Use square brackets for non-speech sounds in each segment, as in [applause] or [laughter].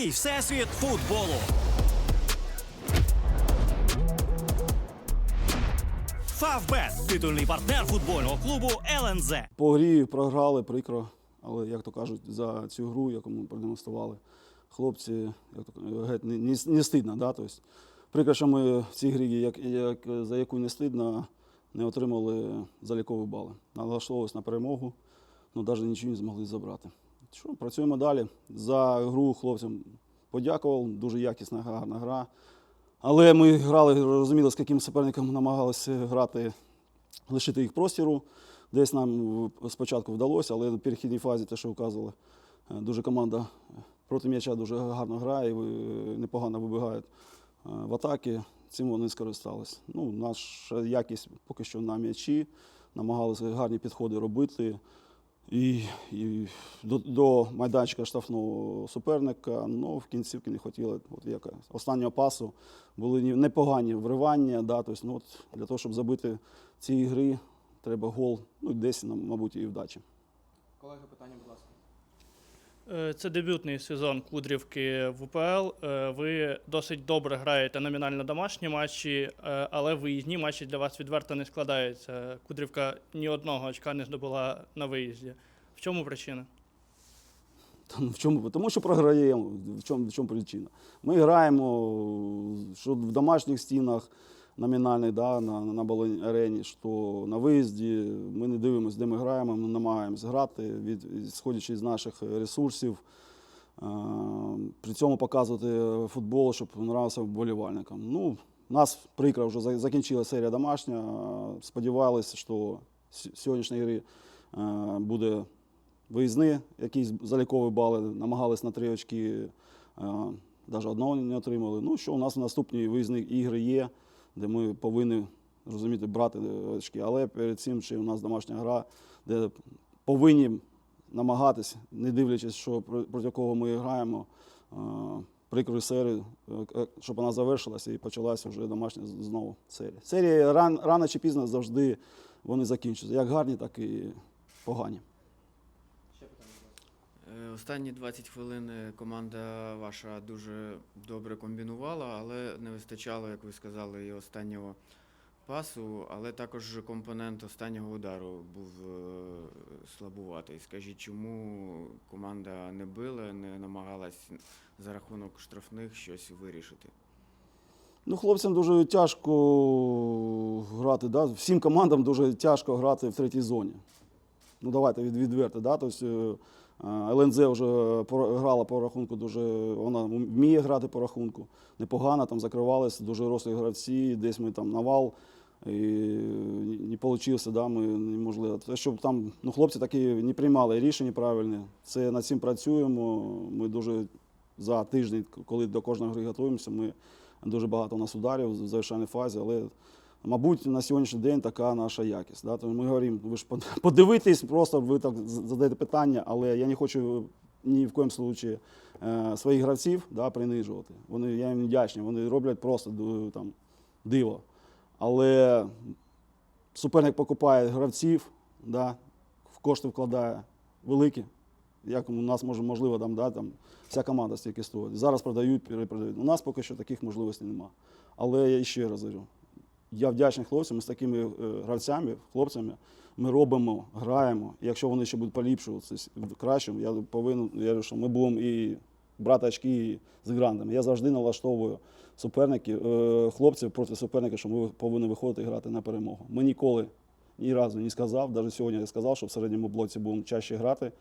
Твій всесвіт футболу. Фавбет титульний партнер футбольного клубу ЛНЗ. По грі програли прикро, але як то кажуть, за цю гру, яку ми продемонстрували, хлопці, як то, геть не, не, не стидно. Да? Тобто, прикро, що ми в цій грі, як, як, за яку не стидно, не отримали залікові бали. Налаштовувалися на перемогу, але навіть нічого не змогли забрати. Що, працюємо далі. За гру хлопцям подякував, дуже якісна, гарна гра. Але ми грали, розуміли, з яким суперником намагалися грати, лишити їх простіру. Десь нам е, спочатку вдалося, але в перехідній фазі, те, що вказували, е, дуже команда проти м'яча дуже гарно грає, ви- непогано вибігають е, в атаки. Цим вони скористалися. Ну, наша якість поки що на м'ячі, намагалися гарні підходи робити. І, і до, до майданчика штрафного суперника, ну в кінцівки не хотіли. От як останнього пасу були непогані вривання. Да, тобто, ну, от, для того, щоб забити ці гри, треба гол, ну десь, мабуть, і вдачі. Колеги, питання, будь ласка. Е, Це дебютний сезон Кудрівки в УПЛ. Е, Ви досить добре граєте номінально домашні матчі, е, але виїзні матчі для вас відверто не складаються. Кудрівка ні одного очка не здобула на виїзді. В чому причина? Ну, в чому? Тому що програємо. В чому, в чому причина? Ми граємо що в домашніх стінах номінальних, да, на, на балон арені, що на виїзді. Ми не дивимося, де ми граємо, ми намагаємось грати, від, сходячи з наших ресурсів. Е, при цьому показувати футбол, щоб нравився вболівальникам. Ну, нас прикро вже закінчила серія домашня. Сподівалися, що с- сьогоднішньої гри е, буде виїзні, якісь залікові бали, намагались на три очки, навіть одного не отримали. Ну, що у нас наступні виїзні ігри є, де ми повинні розуміти, брати очки. Але перед цим ще у нас домашня гра, де повинні намагатись, не дивлячись, що проти кого ми граємо, е, прикрою серію, е, щоб вона завершилася і почалася вже домашня знову серія. Серії рано чи пізно завжди вони закінчуються. Як гарні, так і погані. Ще питання, будь ласка. Е, Останні 20 хвилин е, команда ваша дуже добре комбінувала, але не вистачало, як ви сказали, і останнього пасу, але також компонент останнього удару був е, слабуватий. Скажіть, чому команда не била, не намагалась за рахунок штрафних щось вирішити? Ну, хлопцям дуже тяжко грати. Да? Всім командам дуже тяжко грати в третій зоні. Ну, давайте від, відверто. Да? Тобто, е, ЛНЗ вже грала по рахунку дуже. Вона вміє грати по рахунку. Непогано, там закривалися дуже рослі гравці, десь ми там навал. І не вийшло, да, ми неможливо. Щоб там ну, хлопці такі не приймали рішення правильні. Це над цим працюємо. Ми дуже за тиждень, коли до кожної гри готуємося, ми Дуже багато у нас ударів в завершальній фазі, але, мабуть, на сьогоднішній день така наша якість. Да? Тому ми говоримо, ви ж [laughs] подивитесь, просто ви так задаєте питання, але я не хочу ні в коєму случаї е, своїх гравців да, принижувати. Вони, я їм вдячний, вони роблять просто там, диво. Але суперник покупає гравців, да, в кошти вкладає великі. Як у нас може, можливо, там, да, там, вся команда стільки стоїть. Зараз продають, перепродають. У нас поки що таких можливостей немає. Але я ще раз говорю, я вдячний хлопцям, з такими е, гравцями, хлопцями, ми робимо, граємо. Якщо вони ще будуть поліпшуватися краще, я повинен, я говорю, що ми будемо і брати очки з грантами. Я завжди налаштовую суперників, е, хлопців проти суперника, що ми повинні виходити і грати на перемогу. Ми ніколи ні разу не сказав, навіть сьогодні я сказав, що в середньому блоці будемо чаще грати,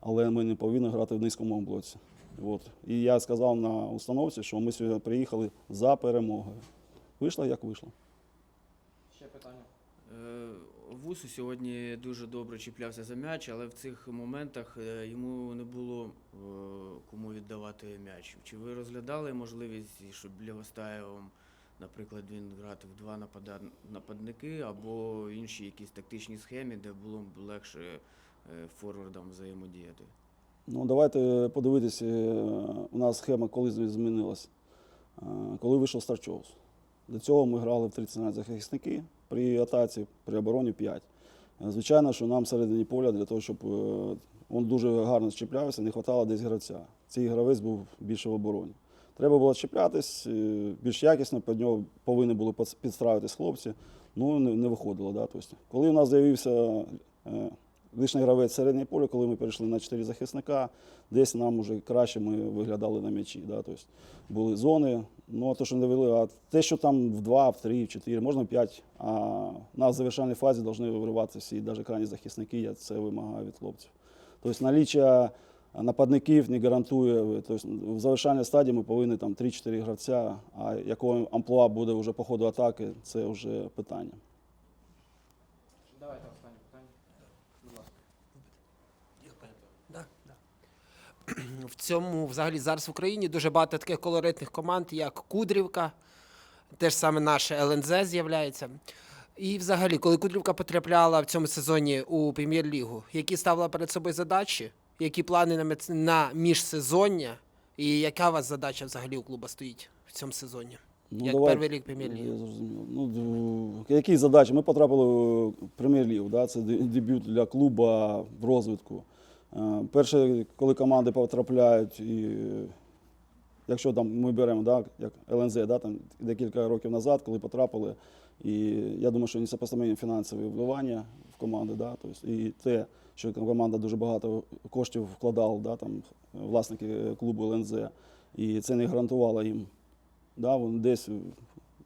але ми не повинні грати в низькому блоці. От. І я сказав на установці, що ми сьогодні приїхали за перемогою. Вийшло, як вийшло. Ще питання. Е, Вусу сьогодні дуже добре чіплявся за м'яч, але в цих моментах е, йому не було е, кому віддавати м'яч. Чи ви розглядали можливість, щоб Лівостаєвом, наприклад, він грати в два напада- нападники або в іншій якійсь тактичній схемі, де було б легше форвардам взаємодіяти? Ну, давайте подивитися, у нас схема коли змінилась. Е, Коли вийшов Старчоус. До цього ми грали в 30 захисники при атаці, при обороні 5. Звичайно, що нам всередині поля для того, щоб е, він дуже гарно чіплявся, не вистачало десь гравця. Цей гравець був більше в обороні. Треба було чіплятись е, більш якісно, під нього повинні були підстраюватись хлопці. Ну, не, виходило. Да? Тобто, коли у нас з'явився е, лишній гравець середнє поле, коли ми перейшли на 4 захисника, десь нам вже краще ми виглядали на м'ячі. Да? Тобто, були зони, ну а то, що не вели, а те, що там в 2, в 3, в 4, можна в 5, а на завершальній фазі повинні вириватися всі, навіть крайні захисники, я це вимагаю від хлопців. Тобто наліччя нападників не гарантує. Тобто, в завершальній стадії ми повинні там 3-4 гравця, а якого амплуа буде вже по ходу атаки, це вже питання. Давайте останнє питання. Будь ласка. В цьому взагалі зараз в Україні дуже багато таких колоритних команд, як Кудрівка, теж саме наше ЛНЗ з'являється. І взагалі, коли Кудрівка потрапляла в цьому сезоні у прем'єр-лігу, які ставила перед собою задачі, які плани на, міжсезоння, і яка у вас задача взагалі у клуба стоїть в цьому сезоні? Ну, як давай- перший рік прем'єр-ліги? Я зрозумів. Ну, які задачі? Ми потрапили в прем'єр-лігу. Да? Це дебют для клубу в розвитку. Е, Перше, коли команди потрапляють, і якщо там ми беремо, да, як ЛНЗ, да, там декілька років назад, коли потрапили, і я думаю, що несопоставимі фінансові вливання в команди, да, тобто, і те, що команда дуже багато коштів вкладала, да, там, власники клубу ЛНЗ, і це не гарантувало їм да, десь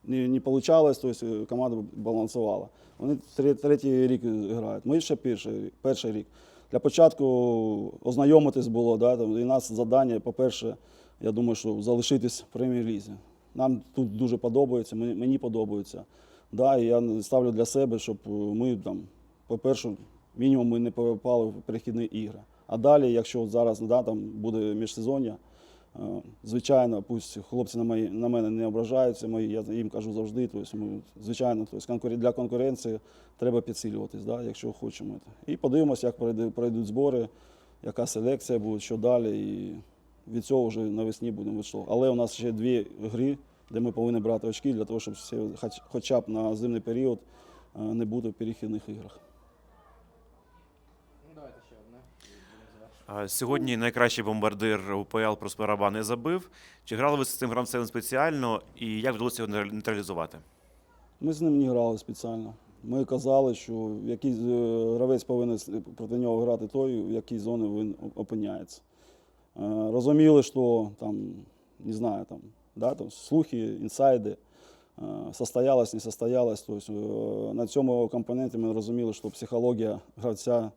не, не вийшло, тобто команда балансувала. Вони тре- третій рік грають. Ми ще перший, перший рік. Для початку ознайомитись було, да, там, і нас завдання, по-перше, я думаю, що залишитись в прем'єр-лізі. Нам тут дуже подобається, мені, подобається. Да, і я ставлю для себе, щоб ми там, по-перше, мінімум ми не попали в перехідні ігри. А далі, якщо зараз да, там буде міжсезоння, Е, Звичайно, пусть хлопці на, мої, на мене не ображаються, мої, я їм кажу завжди. Тобто, звичайно, тобто, для конкуренції треба підсилюватись, да, якщо хочемо. І подивимося, як пройдуть збори, яка селекція буде, що далі. І від цього вже навесні будемо відштовхувати. Але у нас ще дві гри, де ми повинні брати очки для того, щоб всі, хоч, хоча б на зимний період е, не бути в перехідних іграх. Ну давайте ще одне. і будемо завершувати. А, Сьогодні найкращий бомбардир УПЛ Проспер Раба не забив. Чи грали ви з цим гравцем спеціально і як вдалося його нейтралізувати? Ми з ним не грали спеціально. Ми казали, що який е, гравець повинен проти нього грати той, в якій зоні він опиняється. Е, Розуміли, що там, не знаю, там, да, там слухи, інсайди, е, состоялось, не состоялось. Тобто, на цьому компоненті ми розуміли, що психологія гравця.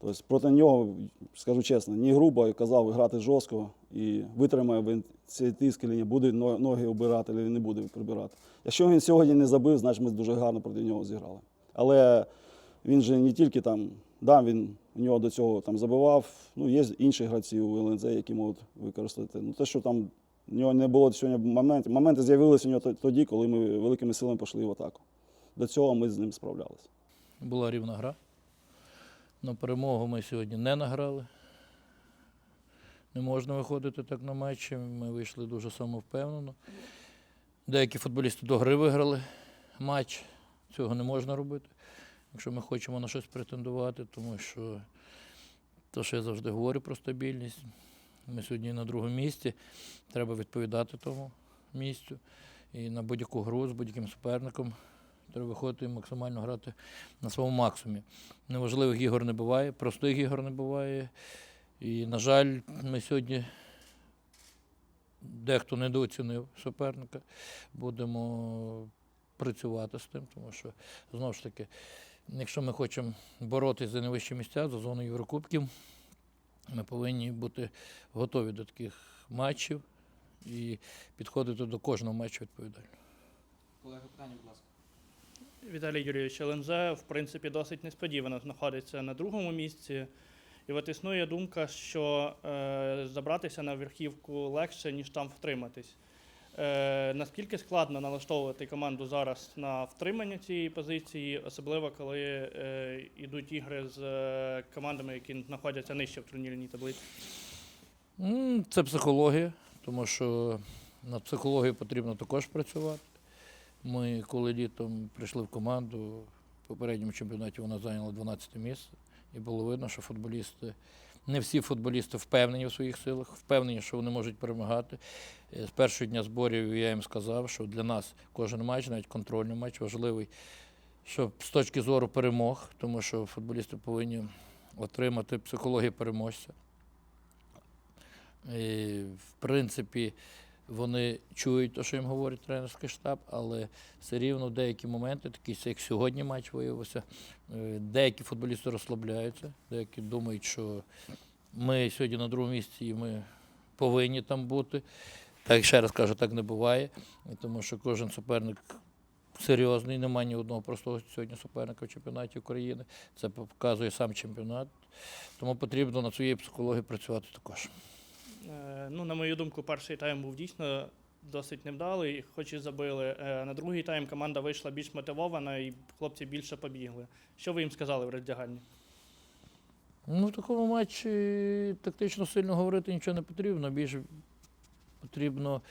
Тобто проти нього, скажу чесно, не грубо казав грати жорстко і витримає він цей тиск, чи ні, буде ноги обирати, чи не буде прибирати. Якщо він сьогодні не забив, значить ми дуже гарно проти нього зіграли. Але він же не тільки там, да, він у нього до цього там забивав. Ну, є інші гравці у ЛНЗ, які можуть використати. Ну, те, що там у нього не було сьогодні моментів. Моменти з'явилися у нього тоді, коли ми великими силами пішли в атаку. До цього ми з ним справлялися. Була рівна гра. На перемогу ми сьогодні не награли. Не можна виходити так на матчі. Ми вийшли дуже самовпевнено. Деякі футболісти до гри виграли матч. Цього не можна робити, якщо ми хочемо на щось претендувати, тому що те, що я завжди говорю про стабільність. Ми сьогодні на другому місці. Треба відповідати тому місцю. І на будь-яку гру з будь-яким суперником треба виходити і максимально грати на своєму максимумі. Неважливих ігор не буває, простих ігор не буває. І, на жаль, ми сьогодні дехто недооцінив суперника. Будемо працювати з тим, тому що знову ж таки, якщо ми хочемо боротися за найвищі місця, за зону Єврокубків, ми повинні бути готові до таких матчів і підходити до кожного матчу відповідально. Колеги, питання, будь ласка. Віталій Юрійович ЛНЗ, в принципі, досить несподівано знаходиться на другому місці. І от існує думка, що е, забратися на верхівку легше, ніж там втриматись. Е, наскільки складно налаштовувати команду зараз на втримання цієї позиції, особливо коли е, йдуть ігри з е, командами, які знаходяться нижче в турнірній таблиці? Це психологія, тому що над психологією потрібно також працювати. Ми, коли літом прийшли в команду, в попередньому чемпіонаті вона зайняла 12 місце, і було видно, що футболісти Не всі футболісти впевнені в своїх силах, впевнені, що вони можуть перемагати. Е, З першого дня зборів я їм сказав, що для нас кожен матч, навіть контрольний матч, важливий, щоб з точки зору перемог, тому що футболісти повинні отримати психологію переможця. І, в принципі, вони чують те, що їм говорить тренерський штаб, але все рівно деякі моменти, такі як сьогодні матч виявився, е, деякі футболісти розслабляються, деякі думають, що ми сьогодні на другому місці і ми повинні там бути. Так ще раз кажу, так не буває, тому що кожен суперник серйозний, немає ні одного простого сьогодні суперника в чемпіонаті України. Це показує сам чемпіонат. Тому потрібно над своєю психологією працювати також. Е, Ну, на мою думку, перший тайм був дійсно досить невдалий, хоч і забили. Е, На другий тайм команда вийшла більш мотивована і хлопці більше побігли. Що ви їм сказали в роздягальні? Ну, в такому матчі тактично сильно говорити нічого не потрібно. Більше потрібно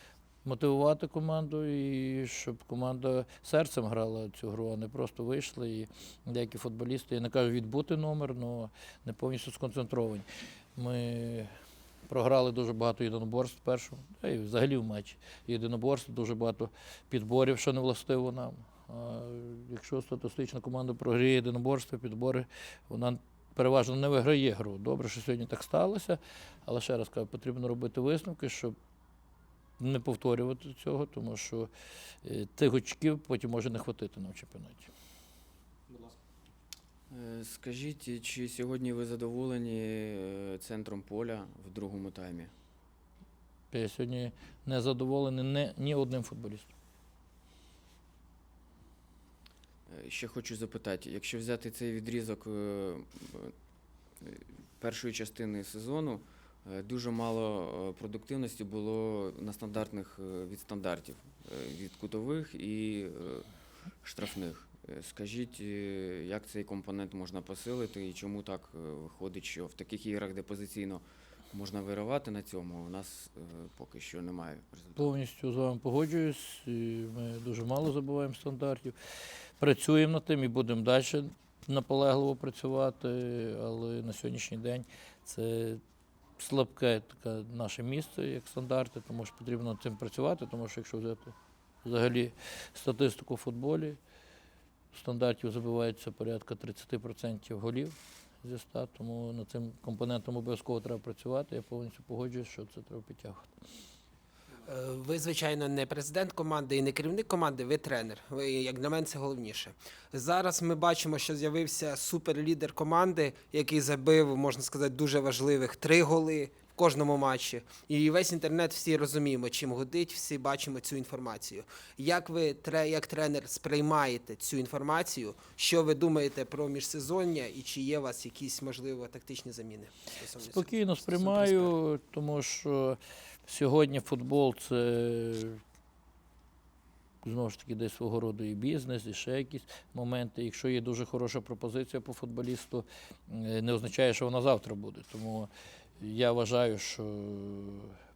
мотивувати команду і щоб команда серцем грала цю гру, а не просто вийшли. І деякі футболісти, я не кажу відбути номер, але не повністю сконцентровані. Ми програли дуже багато єдиноборств першому, та й взагалі в матчі. Єдиноборств, дуже багато підборів, що не властиво нам. А якщо статистично команда програє єдиноборство, підбори, вона переважно не виграє гру. Добре, що сьогодні так сталося, але ще раз кажу, потрібно робити висновки, щоб не повторювати цього, тому що е, тих очків потім може не хватити на чемпіонаті. Е, Скажіть, чи сьогодні ви задоволені е, центром поля в другому таймі? Я сьогодні не задоволений не, ні одним футболістом. Е, Ще хочу запитати, якщо взяти цей відрізок першої частини сезону, дуже мало продуктивності було на стандартних від стандартів, від кутових і штрафних. Е, Скажіть, е, як цей компонент можна посилити і чому так е, виходить, що в таких іграх, де позиційно можна виривати на цьому, у нас поки що немає результату? Повністю з вами погоджуюсь. Ми дуже мало забуваємо стандартів. Працюємо над тим і будемо далі наполегливо працювати, але на сьогоднішній день це слабке таке наше місце, як стандарти, тому що потрібно над цим працювати, тому що якщо взяти взагалі статистику в футболі, стандартів забивається порядка 30% голів зі 100, тому над цим компонентом обов'язково треба працювати. Я повністю погоджуюсь, що це треба підтягувати. Е, Ви, звичайно, не президент команди і не керівник команди, ви тренер. Ви, як на мене, це головніше. Зараз ми бачимо, що з'явився суперлідер команди, який забив, можна сказати, дуже важливих три голи в кожному матчі. І весь інтернет всі розуміємо, чим годить, всі бачимо цю інформацію. Як ви, як тренер, сприймаєте цю інформацію? Що ви думаєте про міжсезоння і чи є у вас якісь, можливо, тактичні заміни? Спокійно сприймаю, тому що сьогодні футбол це знову ж таки десь свого роду і бізнес, і ще якісь моменти. Якщо є дуже хороша пропозиція по футболісту, е, не означає, що вона завтра буде. Тому я вважаю, що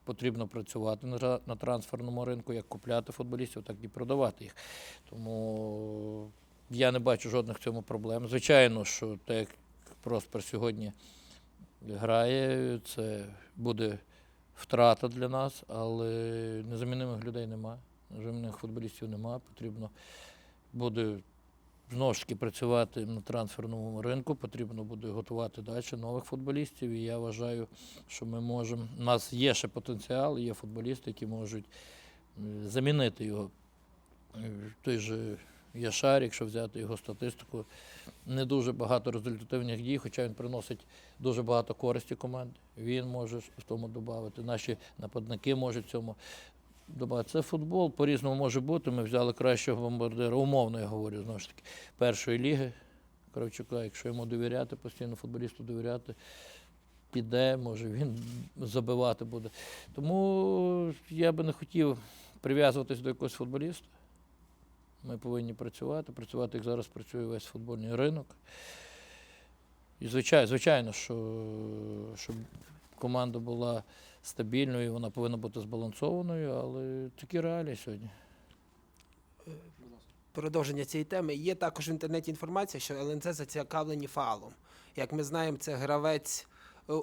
потрібно працювати на, ра- на трансферному ринку, як купляти футболістів, так і продавати їх. Тому я не бачу жодних в цьому проблем. Звичайно, що так як Проспер сьогодні грає, це буде втрата для нас, але незамінимих людей немає, незамінних футболістів немає. Потрібно буде знову ж таки працювати на трансферному ринку, потрібно буде готувати далі нових футболістів. І я вважаю, що ми можемо. У нас є ще потенціал, є футболісти, які можуть е, замінити його. Е, Той же Яшар, якщо взяти його статистику, не дуже багато результативних дій, хоча він приносить дуже багато користі команді. Він може в тому додати. Наші нападники можуть в цьому додати. Це футбол, по-різному може бути. Ми взяли кращого бомбардира, умовно я говорю, знову ж таки, першої ліги Кравчука. Якщо йому довіряти, постійно футболісту довіряти, піде, може він забивати буде. Тому я би не хотів прив'язуватись до якогось футболіста. Ми повинні працювати, працювати, як зараз працює весь футбольний ринок. І звичайно, звичайно, що щоб команда була стабільною, вона повинна бути збалансованою, але такі реалії сьогодні. Продовження цієї теми. Є також в інтернеті інформація, що ЛНЗ зацікавлені фалом. Як ми знаємо, це гравець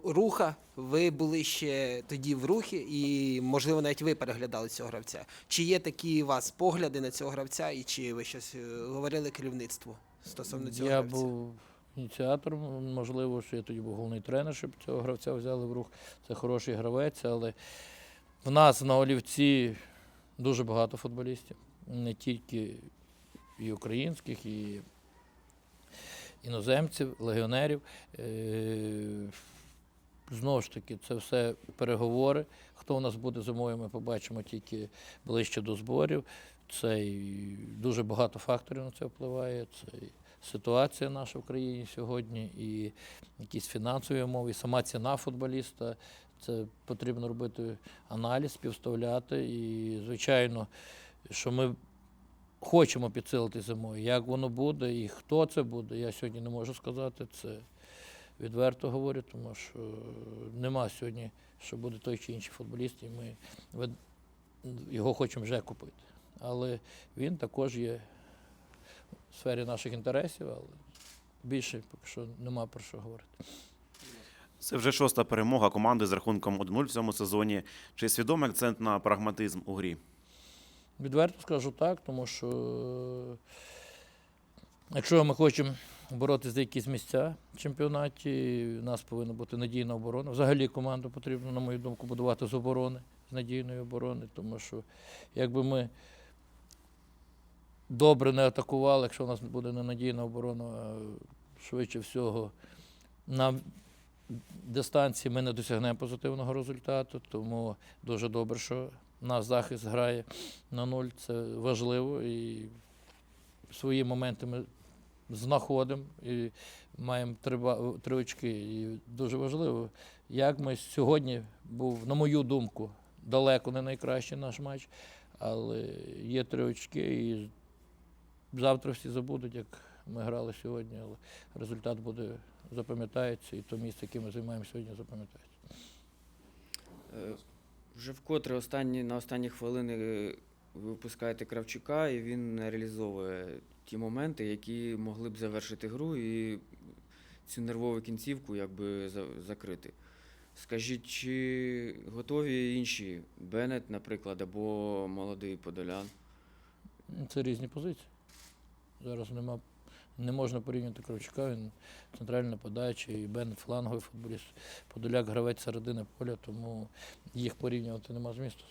руха. Ви були ще тоді в рухі, і, можливо, навіть ви переглядали цього гравця. Чи є такі у вас погляди на цього гравця, і чи ви щось е, говорили керівництву стосовно цього Я гравця? був ініціатором, можливо, що я тоді був головний тренер, щоб цього гравця взяли в рух. Це хороший гравець, але в нас на Олівці дуже багато футболістів, не тільки і українських, і іноземців, легіонерів. Е, Знову ж таки, це все переговори. Хто у нас буде зимою, ми побачимо тільки ближче до зборів. Це і дуже багато факторів на це впливає. Це і ситуація наша в країні сьогодні, і якісь фінансові умови, і сама ціна футболіста. Це потрібно робити аналіз, співставляти. І, звичайно, що ми хочемо підсилити зимою. Як воно буде і хто це буде, я сьогодні не можу сказати. Це відверто говорю, тому що нема сьогодні, що буде той чи інший футболіст, і ми його хочемо вже купити. Але він також є в сфері наших інтересів, але більше поки що нема про що говорити. Це вже шоста перемога команди з рахунком 1-0 в цьому сезоні. Чи свідомий акцент на прагматизм у грі? Відверто скажу так, тому що якщо ми хочемо боротися за якісь місця в чемпіонаті, у нас повинна бути надійна оборона. Взагалі команду потрібно, на мою думку, будувати з оборони, з надійної оборони, тому що якби ми добре не атакували, якщо у нас буде ненадійна оборона, швидше всього на дистанції ми не досягнемо позитивного результату, тому дуже добре, що наш захист грає на нуль. Це важливо і свої моменти ми знаходимо і маємо три очки. І дуже важливо, як ми сьогодні був, на мою думку, далеко не найкращий наш матч, але є три очки, і завтра всі забудуть, як ми грали сьогодні, але результат буде запам'ятається, і то місце, яке ми займаємо сьогодні, запам'ятається. Е, Вже вкотре останні, на останні хвилини е, ви випускаєте Кравчука, і він не реалізовує ті моменти, які могли б завершити гру і цю нервову кінцівку якби закрити. Скажіть, чи готові інші Беннет, наприклад, або молодий Подолян? Це різні позиції. Зараз нема, не можна порівняти Кравчука, він центральний нападаючий, і Бен фланговий футболіст, Подоляк гравець середини поля, тому їх порівнювати нема змісту.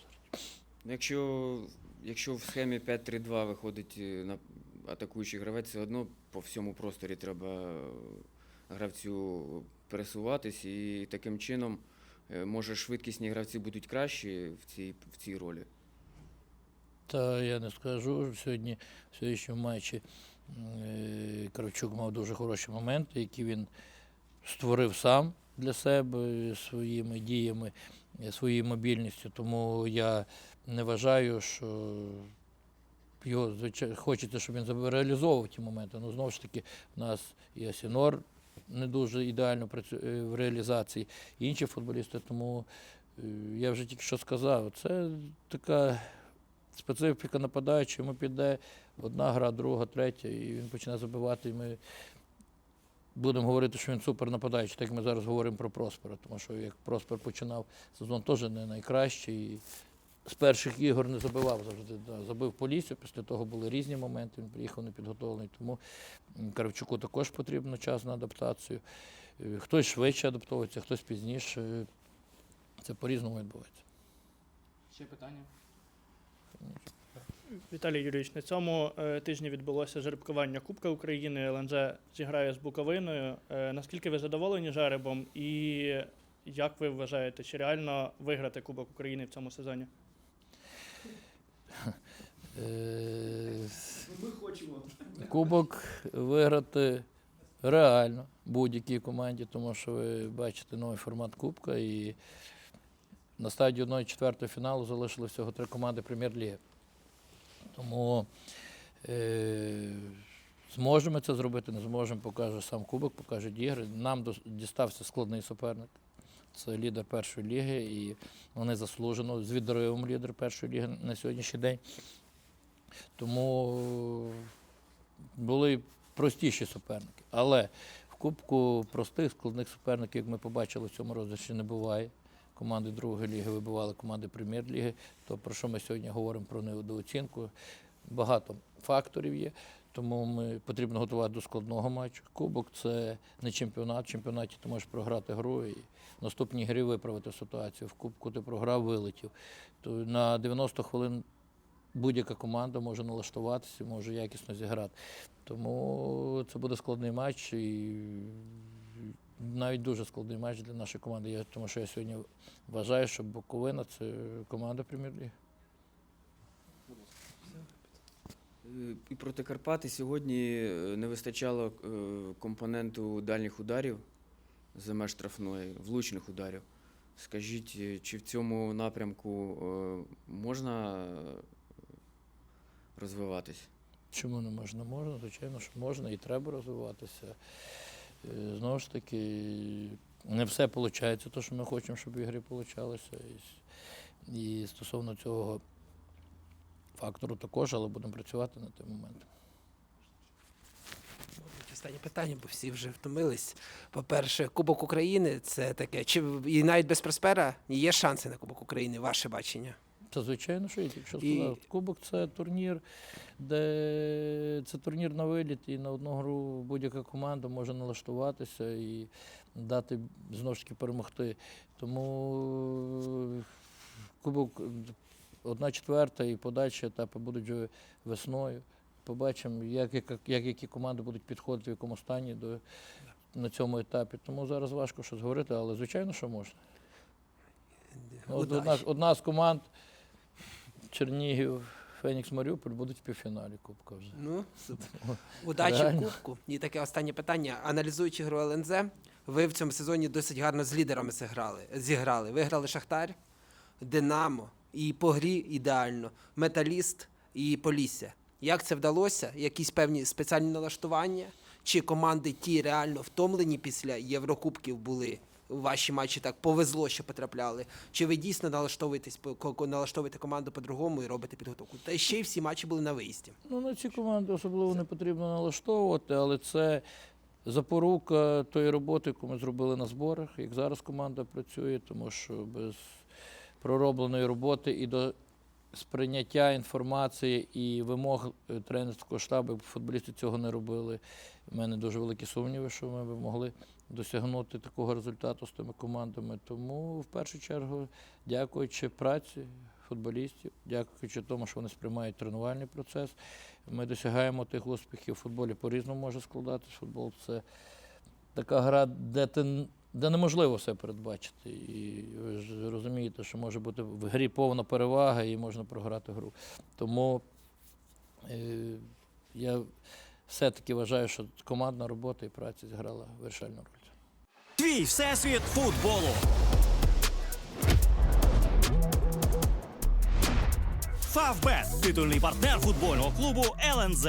Якщо, якщо в схемі 5-3-2 виходить е, на атакуючий гравець, все одно по всьому просторі треба гравцю пересуватись, і таким чином, е, може, швидкісні гравці будуть кращі в цій, в цій ролі. Та я не скажу. Сьогодні в сьогоднішньому матчі е, Кравчук мав дуже хороші моменти, які він створив сам для себе своїми діями, е, своєю мобільністю. Тому я не вважаю, що його звичайно хочеться, щоб він реалізовував ті моменти. Ну, знову ж таки, в нас і Асінор не дуже ідеально працює в реалізації, і інші футболісти. Тому е, я вже тільки що сказав, це така специфіка нападаючого, йому піде одна гра, друга, третя, і він почне забивати. І ми будемо говорити, що він супер нападаючий, так як ми зараз говоримо про Проспера. Тому що як Проспер починав сезон теж не найкращий. І з перших ігор не забивав завжди. Да. Забив по після того були різні моменти, він приїхав непідготовлений. Тому Кравчуку також потрібно час на адаптацію. Е, Хтось швидше адаптовується, хтось пізніше. Це по-різному відбувається. Ще питання? Віталій Юрійович, на цьому е, тижні відбулося жеребкування Кубка України. ЛНЗ зіграє з Буковиною. Е, наскільки ви задоволені жеребом? І як ви вважаєте, чи реально виграти Кубок України в цьому сезоні? Е, Ми хочемо. Кубок виграти реально будь-якій команді, тому що ви бачите новий формат Кубка і на стадії 1-4 фіналу залишили всього три команди прем'єр-ліги. Тому е, зможемо це зробити, не зможемо, покаже сам Кубок, покажуть ігри. Нам дістався складний суперник. Це лідер першої ліги, і вони заслужено з відривом лідер першої ліги на сьогоднішній день. Тому були простіші суперники. Але в Кубку простих складних суперників, як ми побачили в цьому розіграші, не буває. Команди другої ліги вибивали команди прем'єр-ліги. То про що ми сьогодні говоримо про недооцінку? Багато факторів є, тому ми потрібно готувати до складного матчу. Кубок це не чемпіонат. В чемпіонаті ти можеш програти гру і в наступній грі виправити ситуацію. В Кубку ти програв, вилетів. То на 90 хвилин будь-яка команда може налаштуватися, може якісно зіграти. Тому це буде складний матч і навіть дуже складний матч для нашої команди. Я, тому що я сьогодні вважаю, що Буковина це команда прем'єр-ліги. І проти Карпати сьогодні е, не вистачало е, компоненту дальніх ударів за меж штрафної, влучних ударів. Скажіть, е, чи в цьому напрямку можна розвиватись? Чому не можна? Можна, звичайно, що можна і треба розвиватися. Е, Знову ж таки, не все виходить, те, що ми хочемо, щоб в ігрі вийшло. І, і стосовно цього фактору також, але будемо працювати на той момент. Останнє питання, бо всі вже втомились. По-перше, Кубок України це таке. Чи і навіть без Проспера є шанси на Кубок України, ваше бачення? Це звичайно, що я тільки що І- сказав. Кубок це турнір, де це турнір на виліт, і на одну гру будь-яка команда може налаштуватися і дати знову ж таки перемогти. Тому кубок одна четверта і подальші етапи будуть вже весною. Побачимо, як, як, як які команди будуть підходити в якому стані до, на цьому етапі. Тому зараз важко щось говорити, але звичайно, що можна. Одна, одна з команд Чернігів, Фенікс Маріуполь будуть в півфіналі Кубка вже. Ну, супер. Удачі Реально. в Кубку. І таке останнє питання. Аналізуючи гру ЛНЗ, ви в цьому сезоні досить гарно з лідерами зіграли. зіграли. Виграли Шахтар, Динамо, і по грі ідеально, Металіст і Полісся. Як це вдалося? Якісь певні спеціальні налаштування? Чи команди ті реально втомлені після Єврокубків були? Ваші матчі так повезло, що потрапляли. Чи ви дійсно налаштовуєтесь налаштовуєте команду по-другому і робите підготовку? Та ще й всі матчі були на виїзді. Ну, на ці команди особливо не потрібно налаштовувати, але це запорука тої роботи, яку ми зробили на зборах, як зараз команда працює, тому що без проробленої роботи і до сприйняття інформації і вимог е, тренерського штабу, футболісти цього не робили. У мене дуже великі сумніви, що ми б могли досягнути такого результату з тими командами. Тому в першу чергу, дякуючи праці футболістів, дякуючи тому, що вони сприймають тренувальний процес, ми досягаємо тих успіхів. Футболі по-різному може складатись. Футбол це така гра, де ти де неможливо все передбачити. І ви ж розумієте, що може бути в грі повна перевага і можна програти гру. Тому е, я все-таки вважаю, що командна робота і праця зіграла вирішальну роль. Твій всесвіт футболу. Фавбет титульний партнер футбольного клубу ЛНЗ.